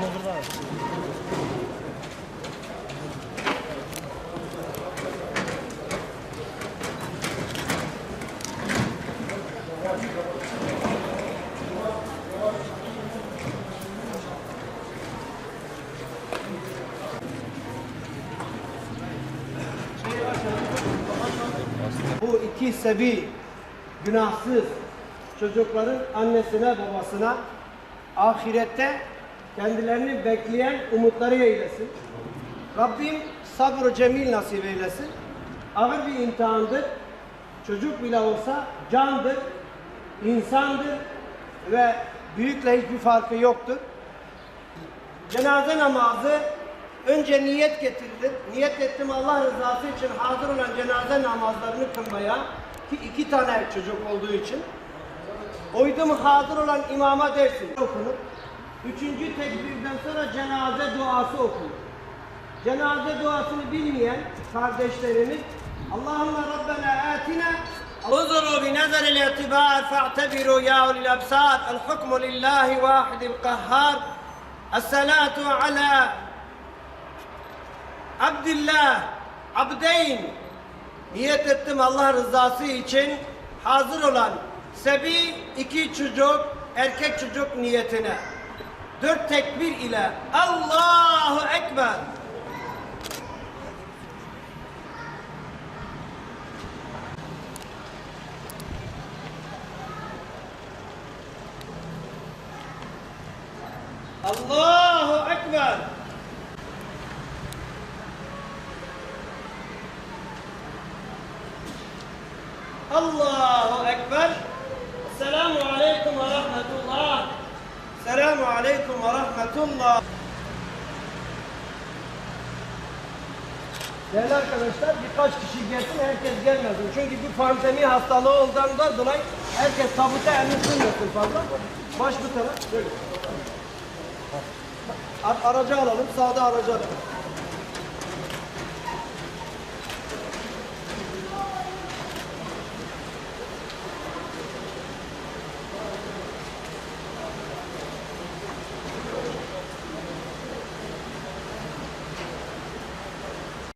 burada. Bu iki sebi günahsız çocukların annesine babasına ahirette kendilerini bekleyen umutları eylesin. Rabbim sabır cemil nasip eylesin. Ağır bir imtihandır. Çocuk bile olsa candır, insandır ve büyükle hiçbir farkı yoktur. Cenaze namazı önce niyet getirilir. Niyet ettim Allah rızası için hazır olan cenaze namazlarını kılmaya ki iki tane çocuk olduğu için. Uydum hazır olan imama dersin okunur. Üçüncü tekbirden sonra cenaze duası okunur. Cenaze duasını bilmeyen kardeşlerimiz Allahümme Rabbena atina انظروا بنظر الاعتبار فاعتبروا يا أولي الأبصار الحكم لله واحد القهار الصلاة على Abdillah, abdeyn niyet ettim Allah rızası için hazır olan sebi iki çocuk erkek çocuk niyetine dört tekbir ile Allahu Ekber Allahu Ekber Allahu Ekber. Selamu Aleyküm ve Rahmetullah. Selamu Aleyküm ve Rahmetullah. Değerli arkadaşlar birkaç kişi gelsin herkes gelmesin. Çünkü bir pandemi hastalığı olduğundan dolayı herkes tabuta elini sürmesin fazla. Baş bu taraf. Böyle. Ar- aracı alalım, sağda aracı alalım.